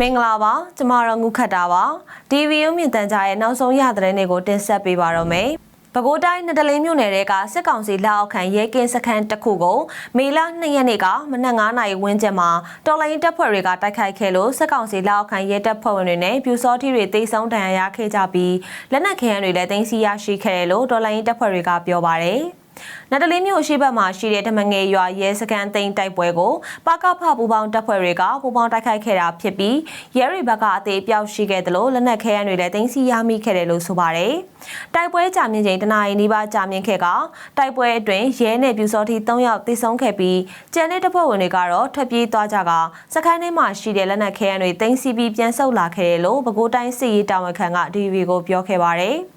မင်္ဂလာပါကျမတို့ငုခတ်တာပါ DVU မြင့်တန်ကြားရဲ့နောက်ဆုံးရသတင်းတွေကိုတင်ဆက်ပေးပါတော့မယ်ပဲခူးတိုင်းနဒလင်းမြို့နယ်တဲကစစ်ကောင်စီလက်အောက်ခံရဲကင်းစခန်းတစ်ခုကိုမေလ2ရက်နေ့ကမနက်9နာရီဝန်းကျင်မှာတော်လိုင်းတပ်ဖွဲ့တွေကတိုက်ခိုက်ခဲ့လို့စစ်ကောင်စီလက်အောက်ခံရဲတပ်ဖွဲ့ဝင်တွေနဲ့ပြူစောထီတွေတိတ်ဆုံးဒဏ်ရာရခဲ့ကြပြီးလက်နက်ခဲယမ်းတွေလည်းတင်စီရရှိခဲ့တယ်လို့တော်လိုင်းတပ်ဖွဲ့တွေကပြောပါတယ် နတလင်းမြို့ရှိဘက်မှာရှိတဲ့ဓမ္မငယ်ရွာရဲစခန်းသိမ်းတိုက်ပွဲကိုပကဖပူပေါင်းတပ်ဖွဲ့တွေကပူပေါင်းတိုက်ခိုက်ခဲ့တာဖြစ်ပြီးရဲရီဘက်ကအသေးပြောက်ရှိခဲ့တယ်လို့လက်နက်ခဲယမ်းတွေလည်းသိမ်းဆည်းရမိခဲ့တယ်လို့ဆိုပါတယ်။တိုက်ပွဲကြာမြင့်ချိန်တနအီနီးပါးကြာမြင့်ခဲ့ကတိုက်ပွဲအတွင်းရဲနဲ့ပြူစောတိ3ယောက်သေဆုံးခဲ့ပြီးကျန်တဲ့တပ်ဖွဲ့ဝင်တွေကတော့ထွက်ပြေးသွားကြကစခန်းထဲမှာရှိတဲ့လက်နက်ခဲယမ်းတွေသိမ်းဆည်းပြီးပြန်ဆုတ်လာခဲ့တယ်လို့ပဲခူးတိုင်းစစ်ရေးတာဝန်ခံက DVB ကိုပြောခဲ့ပါတယ်။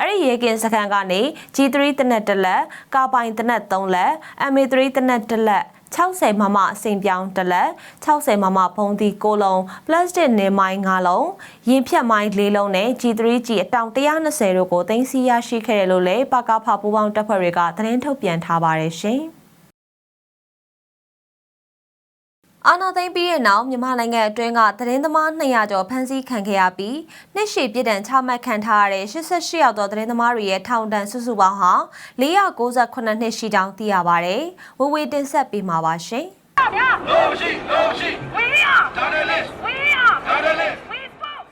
အဲ့ဒီရေကင်စကန်ကနေ G3 တနက်တစ်လက်ကာပိုင်တနက်3လက် MA3 တနက်တစ်လက်60မမအစိမ်ပြောင်းတစ်လက်60မမဖုံးသီး6လုံးပလတ်စတစ်နေမိုင်း5လုံးရင်ဖြတ်မိုင်း4လုံးနဲ့ G3G အတောင်120တို့ကိုတင်စီရရှိခဲ့တယ်လို့လည်းပကဖပူပေါင်းတပ်ဖွဲ့တွေကသတင်းထုတ်ပြန်ထားပါတယ်ရှင်။ အာနာသိမ့်ပြီးတဲ့နောက်မြန်မာနိုင်ငံအတွင်းကသတင်းသမား200ကျော်ဖမ်းဆီးခံခဲ့ရပြီးနှစ်ရှည်ပြည်တံချမှတ်ခံထားရတဲ့88ရောက်သောသတင်းသမားတွေရဲ့ထောင်ဒဏ်စုစုပေါင်းဟာ498နှစ်ရှိကြောင်းသိရပါတယ်။ဝေဝေတင်ဆက်ပေးမှာပါရှင်။လုံးရှိလုံးရှိ We are ဒါတယ်လေး we are ဒါတယ်လေး we spoke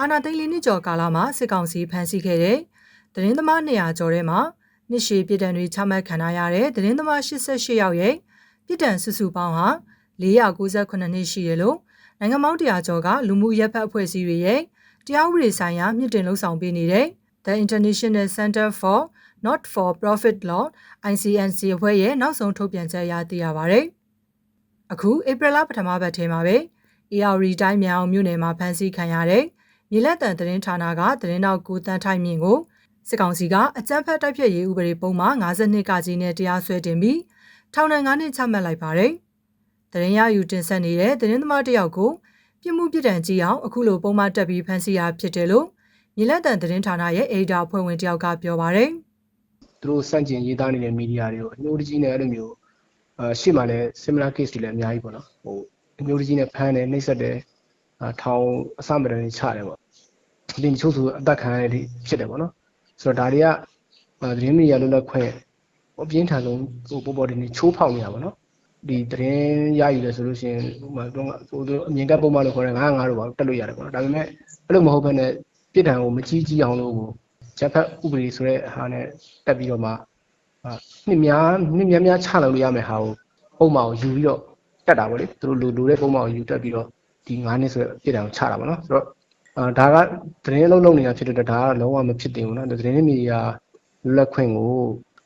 အာနာသိန်းလေးနှစ်ကျော်ကာလမှာစစ်ကောင်စီဖမ်းဆီးခဲ့တဲ့သတင်းသမား200ကျော်ထဲမှာနှစ်ရှည်ပြည်တံတွေချမှတ်ခံရတဲ့သတင်းသမား88ယောက်ရဲ့ပြည်တံစုစုပေါင်းဟာ 498နှစ်ရှိတယ်လို့နိုင်ငံပေါင်း100ကျော်ကလူမှုရပ်ဖက်အဖွဲ့အစည်းတွေရဲ့တရားဥပဒေဆိုင်ရာမြင့်တင်လှုပ်ဆောင်ပေးနေတဲ့ The International Center for Not for Profit Law ICNC အဖွဲ့ရဲ့နောက်ဆုံးထုတ်ပြန်ချက်အရသိရပါဗျ။အခုဧပြီလပထမပတ်ထဲမှာပဲ AR တိုင်းမြောင်မြို့နယ်မှာဖမ်းဆီးခံရတဲ့မြေလက်တံသတင်းဌာနကသတင်းတောက်ကိုတန်းထိုက်မြင့်ကိုစစ်ကောင်စီကအကြမ်းဖက်တိုက်ဖျက်ရေးဥပဒေပုံမှ52ကကြီးနဲ့တရားစွဲတင်ပြီးထောင်ဒဏ်9နှစ်ချမှတ်လိုက်ပါတယ်။ သတင်းရယူတင်ဆက်နေတဲ့သတင်းသမားတစ်ယောက်ကိုပြစ်မှုပြစ်ဒဏ်ကြီးအောင်အခုလိုပုံမှန်တက်ပြီးဖမ်းဆီးရဖြစ်တယ်လို့မြေလက်တံသတင်းဌာနရဲ့အေဒါအဖွဲ့ဝင်တစ်ယောက်ကပြောပါတယ်သူတို့စန့်ကျင်ရေးသားနေတဲ့မီဒီယာတွေကိုအမျိုးတကြီးနဲ့အဲ့လိုမျိုးအာရှေ့မှာလည်း similar case တွေလည်းအများကြီးပေါ့နော်ဟိုအမျိုးတကြီးနဲ့ဖမ်းတယ်နှိပ်စက်တယ်အာထောင်အစမတန်ကြီးချတယ်ပေါ့ဒီတချို့ဆိုအသက်ခံရတဲ့ဖြစ်တယ်ပေါ့နော်ဆိုတော့ဒါတွေကအာသတင်းမီဒီယာလွတ်လပ်ခွင့်အပြင်းထန်ဆုံးဟိုပေါ်ပေါ်တင်နေချိုးဖောက်နေတာပေါ့နော် ဒီသတင်းရယူတယ်ဆိုလို့ရှိရင်ဟိုမှာတော့ဟိုအမြင်ကပ်ပုံမှန်လို့ခေါ်တဲ့ငါးငါးတို့ပါတက်လို့ရတယ်ပေါ့နော်ဒါပေမဲ့အဲ့လိုမဟုတ်ဘဲနဲ့ပြည်ထံကိုမကြီးကြီးအောင်လို့ကိုချက်ဖက်ဥပဒေဆိုတဲ့ဟာနဲ့တက်ပြီးတော့မှအာနှစ်များနှစ်များများချလောက်လို့ရမယ်ဟာကိုပုံမှန်ကိုယူပြီးတော့တက်တာပေါ့လေသူတို့လိုလိုတဲ့ပုံမှန်ကိုယူတက်ပြီးတော့ဒီ9နှစ်ဆိုတဲ့ပြည်တံကိုချတာပေါ့နော်ဆိုတော့အာဒါကသတင်းအလုံးလုံးနေတာဖြစ်တဲ့အတွက်ဒါကလုံးဝမဖြစ်တင်ဘူးနော်သတင်းမီဒီယာလွတ်လပ်ခွင့်ကို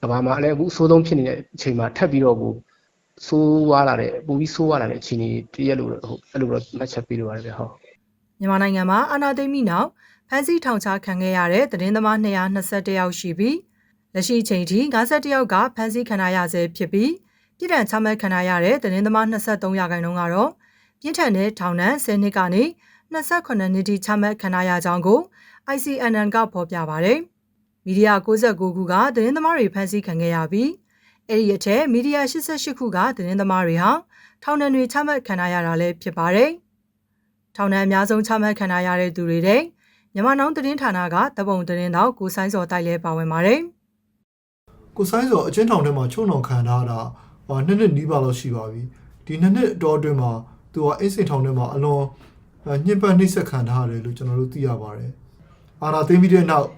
ကဘာမှာလည်းအခုအဆိုးဆုံးဖြစ်နေတဲ့အချိန်မှာထပ်ပြီးတော့ကို ဆိုးွားလာတဲ့ပူပြီးဆိုးွားလာတဲ့အခြေအနေတည့်ရလို့ဟုတ်အဲ့လိုတော့မှတ်ချက်ပေးလို့ရတယ်ဗျဟုတ်။မြန်မာနိုင်ငံမှာအာဏာသိမ်းပြီးနောက်ဖမ်းဆီးထောင်ချခံခဲ့ရတဲ့သတင်းသမား221ယောက်ရှိပြီးလက်ရှိအချိန်ထိ51ယောက်ကဖမ်းဆီးခံရဆဲဖြစ်ပြီးပြည်ထံချမှတ်ခံရတဲ့သတင်းသမား23ရာခိုင်နှုန်းကတော့ပြင်းထန်တဲ့ထောင်ဒဏ်10နှစ်ကနေ28နှစ်ထိချမှတ်ခံရကြောင်းကို ICNN ကဖော်ပြပါတယ်။မီဒီယာ69ခုကသတင်းသမားတွေဖမ်းဆီးခံခဲ့ရပြီး အဲ့ဒီအထက်မီဒီယာ88ခုကသတင်းသမားတွေဟာထောင်ဒဏ်တွေချမှတ်ခံရတာလည်းဖြစ်ပါတယ်။ထောင်ဒဏ်အများဆုံးချမှတ်ခံရတဲ့သူတွေတဲ့မြန်မာနောင်သတင်းဌာနကတပုံသတင်းတော့ကိုဆိုင်စော်တိုက်လဲပါဝင်ပါတယ်။ကိုဆိုင်စောအချင်းထောင်ထဲမှာချုံနှောင်ခံထားတာဟာနှစ်နှစ်နီးပါလောက်ရှိပါပြီဒီနှစ်နှစ်အတော်အတွင်းမှာသူကအိတ်စိန်ထောင်ထဲမှာအလွန်ညှဉ်းပန်းနှိပ်စက်ခံထားရတယ်လို့ကျွန်တော်တို့သိရပါတယ်အာနာသိမ်းပြီးတဲ့နောက်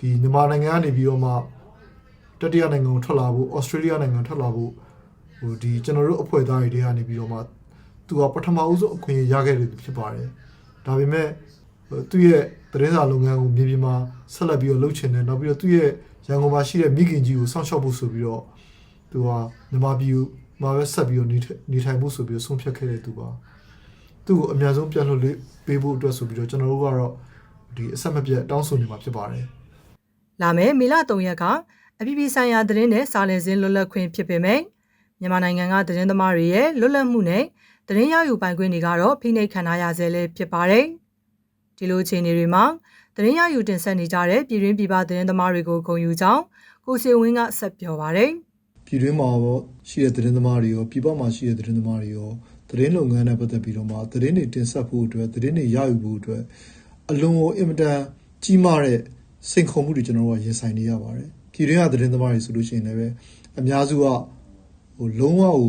ဒီမြန်မာနိုင်ငံကနေပြီးတော့မှ တတိယနိုင်ငံကိုထွက်လာဖို့ဩစတြေးလျနိုင်ငံထွက်လာဖို့ဟိုဒီကျွန်တော်တို့အဖွဲ့သားတွေတွေကနေပြီးတော့မှသူကပထမဦးဆုံးအခွင့်အရေးရခဲ့တယ်ဖြစ်ပါတယ်ဒါပေမဲ့ဟိုသူ့ရဲ့သတင်းစာလုပ်ငန်းကိုမြေပြင်မှာဆက်လက်ပြီးတော့လုပ်ချင်တယ်နောက်ပြီးတော့သူ့ရဲ့ရန်ကုန်မှာရှိတဲ့မိခင်ကြီးကိုစောင့်ရှောက်ဖို့ဆိုပြီးတော့သူကမြန်မာပြည်မှာပဲဆက်ပြီးတော့နေထိုင်နေထိုင်ဖို့ဆိုပြီးတော့ဆုံးဖြတ်ခဲ့တဲ့သူပါသူ့ကိုအများဆုံးပြန်လွှတ်လေးပေးဖို့အတွက်ဆိုပြီးတော့ကျွန်တော်တို့ကတော့ဒီအဆက်မပြတ်တောင်းဆိုနေမှာဖြစ်ပါတယ်လာမယ့်မေလ3ရက်က အပြည်ပြည်ဆိုင်ရာသတင်းနဲ့စာလင်စင်းလွတ်လပ်ခွင့်ဖြစ်ပေမဲ့မြန်မာနိုင်ငံကသတင်းသမားတွေရဲ့လွတ်လပ်မှုနဲ့သတင်းရယူပိုင်ခွင့်တွေကတော့ဖိနှိပ်ခံရဆဲလည်းဖြစ်ပါတယ်။ဒီလိုအခြေအနေတွေမှာသတင်းရယူတင်ဆက်နေကြတဲ့ပြည်တွင်းပြည်ပသတင်းသမားတွေကိုဂုဏ်ယူကြောင်းကိုစေဝင်းကဆက်ပြောပါတယ်။ပြည်တွင်းမှာရောရှိတဲ့သတင်းသမားတွေရောပြည်ပမှာရှိတဲ့သတင်းသမားတွေရောသတင်းလုပ်ငန်းနဲ့ပတ်သက်ပြီးတော့မှသတင်းတွေတင်ဆက်ဖို့အတွက်သတင်းတွေရယူဖို့အတွက်အလွန်ကိုအင်မတန်ကြီးမားတဲ့စိန်ခေါ်မှုတွေကျွန်တော်တို့ကရင်ဆိုင်နေရပါတယ် ပြည်တွင်းကသတင်းသမားတွေဆိုလို့ရှိရင်လည်းပဲအများစုကဟိုလုံးဝဟို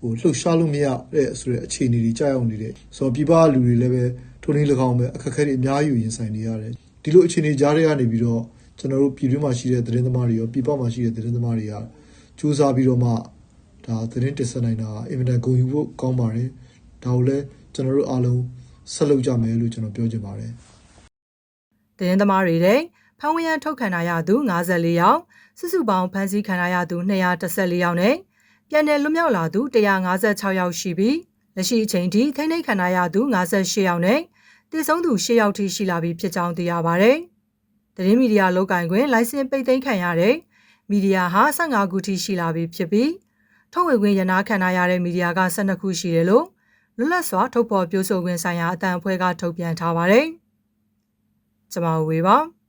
ဟိုလှုပ်ရှားလို့မရတဲ့ဆိုတဲ့အခြေအနေတွေကြာရောက်နေတဲ့ဆိုတော့ပြည်ပကလူတွေလည်းပဲထိုနည်း၎င်းပဲအခက်အခဲတွေအများကြီးရင်ဆိုင်နေရတယ်ဒီလိုအခြေအနေကြားတွေကနေပြီးတော့ကျွန်တော်တို့ပြည်တွင်းမှာရှိတဲ့သတင်းသမားတွေရောပြည်ပမှာရှိတဲ့သတင်းသမားတွေကစူးစမ်းပြီးတော့မှဒါသတင်းတင်ဆက်နိုင်တာအင်မတန်ဂုဏ်ယူဖို့ကောင်းပါတယ်ဒါကိုလည်းကျွန်တော်တို့အားလုံးဆက်လုပ်ကြမယ်လို့ကျွန်တော်ပြောချင်ပါတယ်သတင်းသမားတွေတဲ့ ဖမ်းဝရမ်းထုတ်ခံရသူ54ယောက်စုစုပေါင်းဖမ်းဆီးခံရသူ214ယောက်နဲ့ပြန်လည်လွတ်မြောက်လာသူ156ယောက်ရှိပြီးလက်ရှိအချိန်ထိထိန်းသိမ်းခံရသူ58ယောက်နဲ့တည်ဆုံးသူ10ယောက်ထိရှိလာပြီဖြစ်ကြောင်းသိရပါဗျ။သတင်းမီဒီယာလောက်ကင်ခွင့်လိုင်စင်ပိတ်သိမ်းခံရတဲ့မီဒီယာဟာ15ခုထိရှိလာပြီဖြစ်ပြီးထုတ်ဝေခွင့်ရနာခံရတဲ့မီဒီယာက12ခုရှိတယ်လို့လွတ်လပ်စွာထုတ်ဖော်ပြောဆိုခွင့်ဆိုင်ရာအတန်အဖွဲ့ကထုတ်ပြန်ထားပါတယ်။ကျွန်မဝေပါ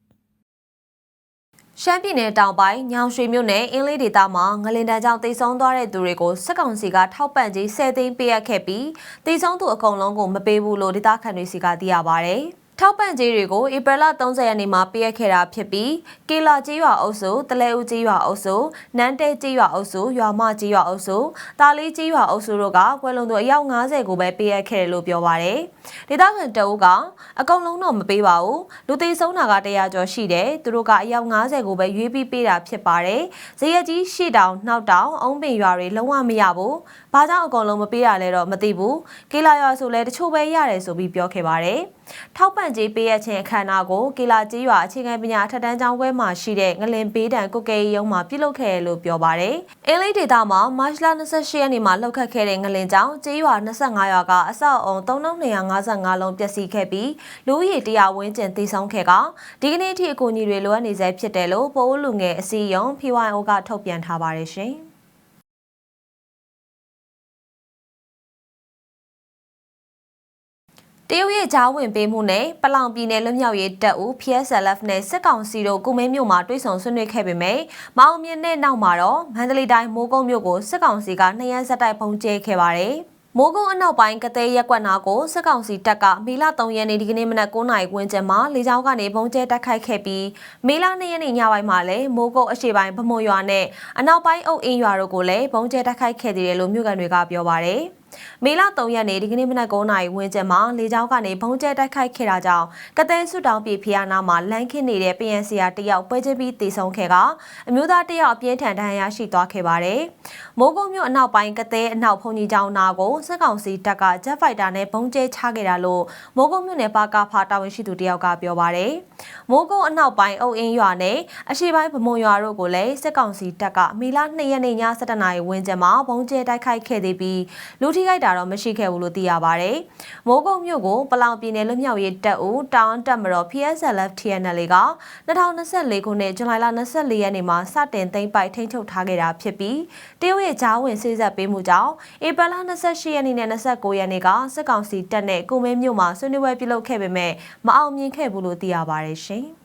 ရှမ်းပြည်နယ်တောင်ပိုင်းညောင်ရွှေမြို့နယ်အင်းလေးဒေသမှာငလင်တန်းကြောင့်တိတ်ဆုံးသွားတဲ့သူတွေကိုစစ်ကောင်စီကထောက်ပံ့ကြေး10သိန်းပေးအပ်ခဲ့ပြီးတိတ်ဆုံးသူအကုန်လုံးကိုမပေးဘူးလို့ဒေသခံတွေစီကသိရပါဗျ။ ထောက်ပံ့ကြေးတွေကိုဧပြီလ30ရက်နေ့မှာပေးအပ်ခဲ့တာဖြစ်ပြီးကေလာကျေးရွာအုပ်စုတလဲဦးကျေးရွာအုပ်စုနန်းတဲကျေးရွာအုပ်စုရွာမကျေးရွာအုပ်စုတာလီကျေးရွာအုပ်စုတို့ကကွယ်လွန်သူအယောက်90ကိုပဲပေးအပ်ခဲ့တယ်လို့ပြောပါရယ်ဒေသခံတအုပ်ကအကုန်လုံးတော့မပေးပါဘူးလူသေးဆုံးတာက100ကျော်ရှိတယ်သူတို့ကအယောက်90ကိုပဲရွေးပြီးပေးတာဖြစ်ပါတယ်ဇေယျကြီးရှေ့တောင်နှောက်တောင်အုံးပင်ရွာတွေလုံးဝမရဘူး ဘာကြောင့်အကုန်လုံးမပေးရလဲတော့မသိဘူးကေလာရွာဆိုလဲတချို့ပဲရတယ်ဆိုပြီးပြောခဲ့ပါတယ်ထောက်ပံ့ကြေးပေးရခြင်းအခမ်းအနားကိုကေလာကျေးရွာအခြေခံပညာအထက်တန်းကျောင်းခွဲမှာရှိတဲ့ငလင်ပေးတံကုတ်ကဲရုံးမှာပြုလုပ်ခဲ့တယ်လို့ပြောပါတယ်။အင်းလေးဒေတာမှာမတ်လ28ရက်နေ့မှာလှုပ်ခတ်ခဲ့တဲ့ငလင်ကြောင့်ကျေးရွာ25ရွာကအဆောက်အုံ3255လုံးပျက်စီးခဲ့ပြီးလူဦးရေ100ဝန်းကျင်တည်ဆုံခဲ့ကဒီကနေ့အထိအကူအညီတွေလိုအပ်နေဆဲဖြစ်တယ်လို့ပိုးလူငယ်အစည်းအရုံး PYO ကထုတ်ပြန်ထားပါတယ်ရှင်။ တရုတ်ရဲ့ဂျားဝင်ပေးမှုနဲ့ပလောင်ပြည်နယ်လွတ်မြောက်ရေးတပ်ဦး PSLF နဲ့စစ်ကောင်စီတို့ကုမင်းမြို့မှာတွေ့ဆုံဆွေးနွေးခဲ့ပေမဲ့မအောင်မြင်တဲ့နောက်မှာတော့မန္တလေးတိုင်းမိုးကုတ်မြို့ကိုစစ်ကောင်စီကနှစ်ရက်ဆက်တိုက်ပုံကျဲခဲ့ပါတယ်။မိုးကုတ်အနောက်ပိုင်းကတဲ့ရက်ကွက်နာကိုစစ်ကောင်စီတပ်ကမေလ3ရက်နေ့ဒီကနေ့မနက်9:00နာရီဝန်းကျင်မှာလေကြောင်းကနေပုံကျဲတိုက်ခိုက်ခဲ့ပြီးမေလ2ရက်နေ့ညပိုင်းမှာလည်းမိုးကုတ်အရှေ့ပိုင်းဗမွန်ရွာနဲ့အနောက်ပိုင်းအုပ်အင်းရွာတို့ကိုလည်းပုံကျဲတိုက်ခိုက်ခဲ့တယ်လို့မြို့ကန်တွေကပြောပါတယ်။ မေလ3ရက်နေ့ဒီကနေ့မနက်9:00နာရီဝန်းကျင်မှာလေကြောင်းကနေဘုံကျဲတိုက်ခိုက်ခဲ့တာကြောင့်ကတဲ့ဆုတောင်းပြည်ဖျားနာမှာလမ်းခင်းနေတဲ့ PNCR တယောက်ပွဲချင်းပြီးတည်ဆုံခဲ့ကအမျိုးသားတယောက်အပြင်းထန်ဒဏ်ရာရှိသွားခဲ့ပါတယ်။မိုးကုတ်မြို့အနောက်ပိုင်းကတဲ့အနောက်ဖုန်ကြီးကျောင်းနာကိုစစ်ကောင်စီတပ်က Jet Fighter နဲ့ဘုံကျဲချခဲ့တာလို့မိုးကုတ်မြို့နယ်ပါကဖာတာဝန်ရှိသူတယောက်ကပြောပါတယ်။မိုးကုတ်အနောက်ပိုင်းအုပ်အင်းရွာနဲ့အရှေ့ပိုင်းဗမုံရွာတို့ကိုလည်းစစ်ကောင်စီတပ်ကမေလ2ရက်နေ့ည7:00နာရီဝန်းကျင်မှာဘုံကျဲတိုက်ခိုက်ခဲ့သေးပြီးလူထိခိုက်တာတော့မရှိခဲ့ဘူးလို့သိရပါတယ်။မိုးကုတ်မြို့ကိုပလောင်ပြည်နယ်လွတ်မြောက်ရေးတပ်ဦးတောင်တပ်မတော် PSLF TNL က2024ခုနှစ်ဇူလိုင်လ24ရက်နေ့မှာစတင်သိမ်းပိုက်ထိန်းချုပ်ထားခဲ့တာဖြစ်ပြီးတရုတ်ရဲ့ဂျားဝင်စေးဆက်ပေးမှုကြောင့်ဧပြီလ28ရက်နေ့နဲ့29ရက်နေ့ကစစ်ကောင်စီတပ်နဲ့ကုမင်းမြို့မှာဆွေးနွေးပွဲပြုလုပ်ခဲ့ပေမဲ့မအောင်မြင်ခဲ့ဘူးလို့သိရပါတယ်ရှင်။